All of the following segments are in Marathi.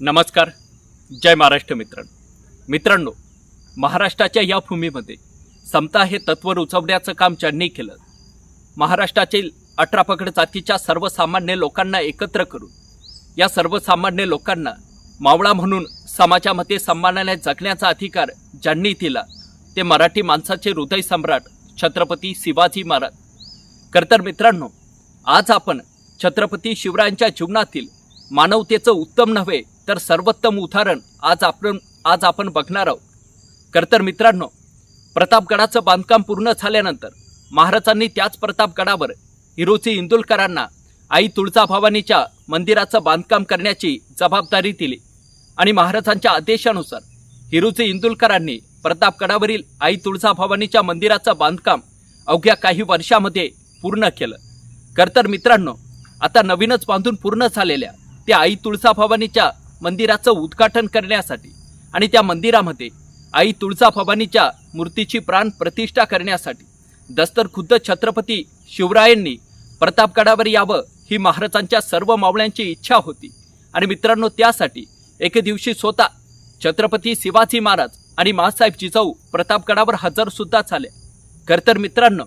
नमस्कार. जय महाराष्ट्र मित्रांनो. मित्रांनो महाराष्ट्राच्या या भूमीमध्ये समता हे तत्व रुचवण्याचं काम ज्यांनी केलं महाराष्ट्रातील अठरा पकड जातीच्या सर्वसामान्य लोकांना एकत्र करून या सर्वसामान्य लोकांना मावळा म्हणून समाजामध्ये सन्मानाने जगण्याचा अधिकार ज्यांनी दिला ते मराठी माणसाचे हृदय सम्राट छत्रपती शिवाजी महाराज. खरं तर मित्रांनो आज आपण छत्रपती शिवरायांच्या जीवनातील मानवतेचं उत्तम नव्हे तर सर्वोत्तम उदाहरण आज आपण आज आपण बघणार आहोत. खरं तर मित्रांनो प्रतापगडाचं बांधकाम पूर्ण झाल्यानंतर महाराजांनी त्याच प्रतापगडावर हिरोजी इंदुलकरांना आई तुळजाभवानीच्या मंदिराचं बांधकाम करण्याची जबाबदारी दिली आणि महाराजांच्या आदेशानुसार हिरोजी इंदुलकरांनी प्रतापगडावरील आई तुळजाभवानीच्या मंदिराचं बांधकाम अवघ्या काही वर्षामध्ये पूर्ण केलं. खरं तर मित्रांनो आता नवीनच बांधून पूर्ण झालेल्या त्या आई तुळजाभवानीच्या मंदिराचं उद्घाटन करण्यासाठी आणि त्या मंदिरामध्ये आई तुळजाभवानीच्या मूर्तीची प्राण प्रतिष्ठा करण्यासाठी दस्तर खुद्द छत्रपती शिवरायांनी प्रतापगडावर यावं ही महाराजांच्या सर्व मावळ्यांची इच्छा होती. आणि मित्रांनो त्यासाठी एके दिवशी स्वतः छत्रपती शिवाजी महाराज आणि मासाहेब जिजाऊ प्रतापगडावर हजर सुद्धा झाले. खरं तर मित्रांनो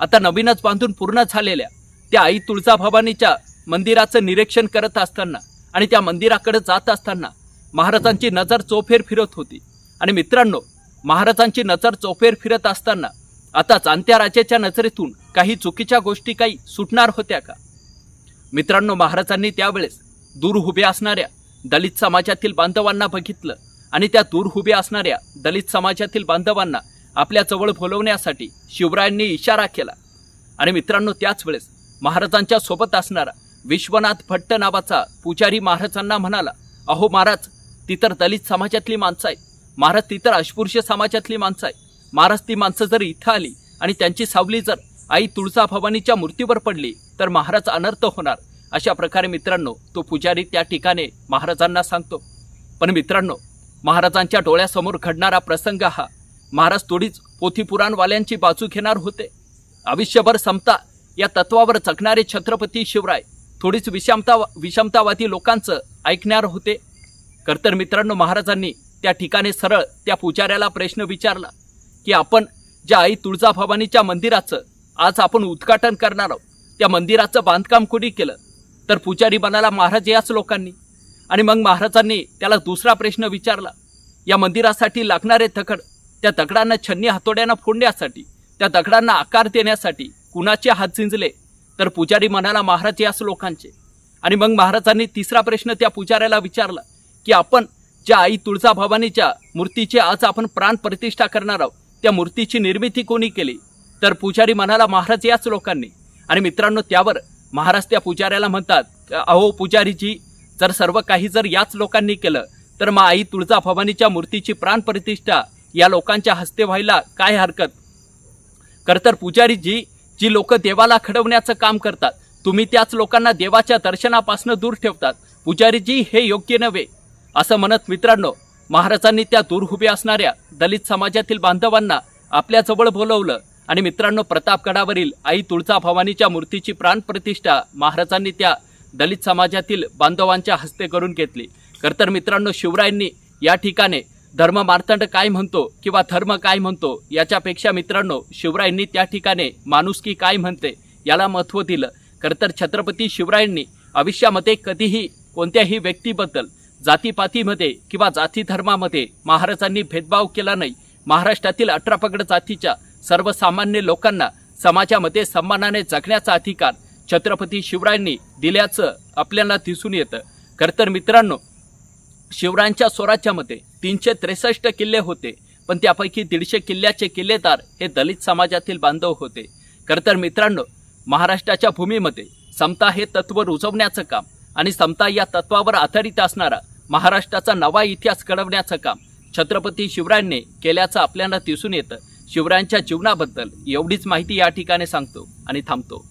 आता नवीनच बांधून पूर्ण झालेल्या त्या आई तुळजाभवानीच्या मंदिराचं निरीक्षण करत असताना आणि त्या मंदिराकडे जात असताना महाराजांची नजर चोफेर फिरत होती. आणि मित्रांनो महाराजांची नजर चोफेर फिरत असताना आता जाणत्या राजाच्या नजरेतून काही चुकीच्या गोष्टी काही सुटणार होत्या का? मित्रांनो महाराजांनी त्यावेळेस दूर उभे असणाऱ्या दलित समाजातील बांधवांना बघितलं आणि त्या दूर उभे असणाऱ्या दलित समाजातील बांधवांना आपल्या जवळ बोलवण्यासाठी शिवरायांनी इशारा केला. आणि मित्रांनो त्याच वेळेस महाराजांच्या सोबत असणारा विश्वनाथ भट्ट नावाचा पुजारी महाराजांना म्हणाला अहो महाराज ती तर दलित समाजातली माणसं आहेत. महाराज ती तर अस्पृश्य समाजातली माणसं आहेत. महाराज ती माणसं जर इथं आली आणि त्यांची सावली जर आई तुळजाभवानीच्या मूर्तीवर पडली तर महाराज अनर्थ होणार. अशा प्रकारे मित्रांनो तो पुजारी त्या ठिकाणी महाराजांना सांगतो. पण मित्रांनो महाराजांच्या डोळ्यासमोर घडणारा प्रसंग हा महाराज थोडीच पोथीपुराणवाल्यांची बाजू घेणार होते. आयुष्यभर समता या तत्वावर जगणारे छत्रपती शिवराय थोडीच विषमता विषमतावादी लोकांचं ऐकणार होते. कर्तर मित्रांनो महाराजांनी त्या ठिकाणी सरळ त्या पुजाऱ्याला प्रश्न विचारला की आपण ज्या आई तुळजाभवानीच्या मंदिराचं आज आपण उद्घाटन करणार आहोत त्या मंदिराचं बांधकाम कोणी केलं? तर पुजारी बनाला महाराज याच लोकांनी. आणि मग महाराजांनी त्याला दुसरा प्रश्न विचारला या मंदिरासाठी लागणारे दगड त्या दगडांना छन्नी हातोड्यानं फोडण्यासाठी त्या दगडांना आकार देण्यासाठी कुणाचे हात झिंजले? तर पुजारी म्हणाला महाराज याच लोकांचे आणि मग महाराजांनी तिसरा प्रश्न त्या पुजाऱ्याला विचारला की आपण ज्या आई तुळजाभवानीच्या मूर्तीची आज आपण प्राण प्रतिष्ठा करणार आहोत त्या मूर्तीची निर्मिती कोणी केली? तर पुजारी म्हणाला महाराज याच लोकांनी आणि मित्रांनो त्यावर महाराज त्या पुजाऱ्याला म्हणतात अहो पुजारीजी जर सर्व काही जर याच लोकांनी केलं तर मग आई तुळजाभवानीच्या मूर्तीची प्राण प्रतिष्ठा या लोकांच्या हस्ते व्हायला काय हरकत? खरं तर पुजारीजी जी लोक देवाला खडवण्याचं काम करतात तुम्ही त्याच लोकांना देवाच्या दर्शनापासून दूर ठेवतात. पुजारीजी हे योग्य नव्हे. असं म्हणत मित्रांनो महाराजांनी त्या दूर उभे असणाऱ्या दलित समाजातील बांधवांना आपल्याजवळ बोलवलं आणि मित्रांनो प्रतापगडावरील आई तुळजाभवानीच्या मूर्तीची प्राणप्रतिष्ठा महाराजांनी त्या दलित समाजातील बांधवांच्या हस्ते करून घेतली. खरं तर मित्रांनो शिवरायांनी या ठिकाणी धर्म मार्तंड काय म्हणतो किंवा धर्म काय म्हणतो याच्यापेक्षा मित्रांनो शिवरायांनी त्या ठिकाणी माणुसकी काय म्हणते याला महत्त्व दिलं. खरं तर छत्रपती शिवरायांनी आयुष्यामध्ये कधीही कोणत्याही व्यक्तीबद्दल जातीपातीमध्ये किंवा जाती धर्मामध्ये महाराजांनी भेदभाव केला नाही. महाराष्ट्रातील अठरापगड जातीच्या सर्वसामान्य लोकांना समाजामध्ये सन्मानाने जगण्याचा अधिकार छत्रपती शिवरायांनी दिल्याचं आपल्याला दिसून येतं. खरं तर मित्रांनो शिवरायांच्या स्वराज्यामध्ये तीनशे त्रेसष्ट किल्ले होते पण त्यापैकी दीडशे किल्ल्याचे किल्लेदार हे दलित समाजातील बांधव होते. खरं तर मित्रांनो महाराष्ट्राच्या भूमीमध्ये समता हे तत्व रुजवण्याचं काम आणि समता या तत्वावर आधारित असणारा महाराष्ट्राचा नवा इतिहास घडवण्याचं काम छत्रपती शिवरायांनी केल्याचं आपल्याला दिसून येतं. शिवरायांच्या जीवनाबद्दल एवढीच माहिती या ठिकाणी सांगतो आणि थांबतो.